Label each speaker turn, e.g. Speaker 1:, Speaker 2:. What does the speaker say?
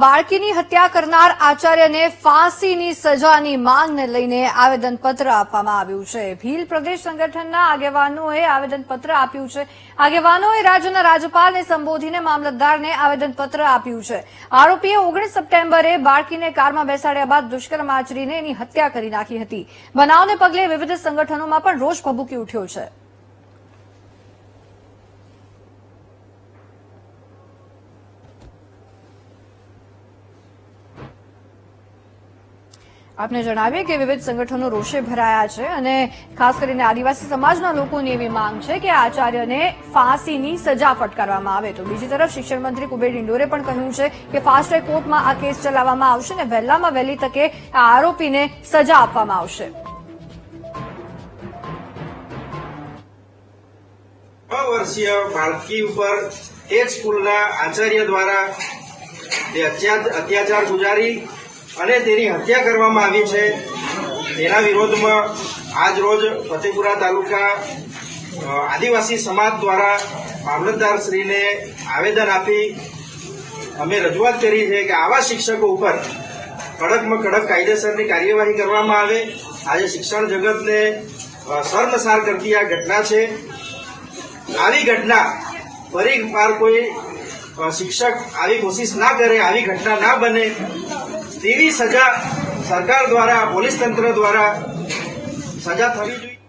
Speaker 1: બાળકીની હત્યા કરનાર આચાર્યને ફાંસીની સજાની માંગને લઈને આવેદનપત્ર આપવામાં આવ્યું છે. ભીલ પ્રદેશ સંગઠનના આગેવાનોએ આવેદનપત્ર આપ્યું છે. આગેવાનોએ રાજ્યના રાજ્યપાલને સંબોધીને મામલતદારને આવેદનપત્ર આપ્યું છે. આરોપીએ ઓગણીસ સપ્ટેમ્બરે બાળકીને કારમાં બેસાડ્યા બાદ દુષ્કર્મ આચરીને એની હત્યા કરી નાખી હતી. બનાવને પગલે વિવિધ સંગઠનોમાં પણ રોષ ભભૂકી ઉઠ્યો છે. આપને જણાવીએ કે વિવિધ સંગઠનો રોષે ભરાયા છે અને ખાસ કરીને આદિવાસી સમાજના લોકોની એવી માંગ છે કે આચાર્યને ફાંસીની સજા ફટકારવામાં આવે. તો બીજી તરફ શિક્ષણ મંત્રી કુબેર ડિંડોરે પણ કહ્યું છે કે ફાસ્ટ ટ્રેક કોર્ટમાં આ કેસ ચલાવવામાં આવશે અને વહેલામાં વહેલી તકે આ આરોપીને સજા આપવામાં આવશે.
Speaker 2: વર્ષીય બાળકી ઉપર એ સ્કૂલના આચાર્ય દ્વારા અત્યાચાર ગુજારી અને તેની હત્યા કરવામાં આવી છે. તેના વિરોધમાં આજ રોજ ફતેપુરા તાલુકા આદિવાસી સમાજ દ્વારા મામલતદારશ્રીને આવેદન આપી અમે રજૂઆત કરી છે કે આવા શિક્ષકો ઉપર કડકમાં કડક કાયદેસરની કાર્યવાહી કરવામાં આવે. આજે શિક્ષણ જગતને શર્મસાર કરતી આ ઘટના છે. આવી ઘટના ફરી કોઈ શિક્ષક આવી કોશિશ ના કરે, આવી ઘટના ના બને તેવી સજા સરકાર દ્વારા પોલીસ તંત્ર દ્વારા સજા થવી જોઈએ.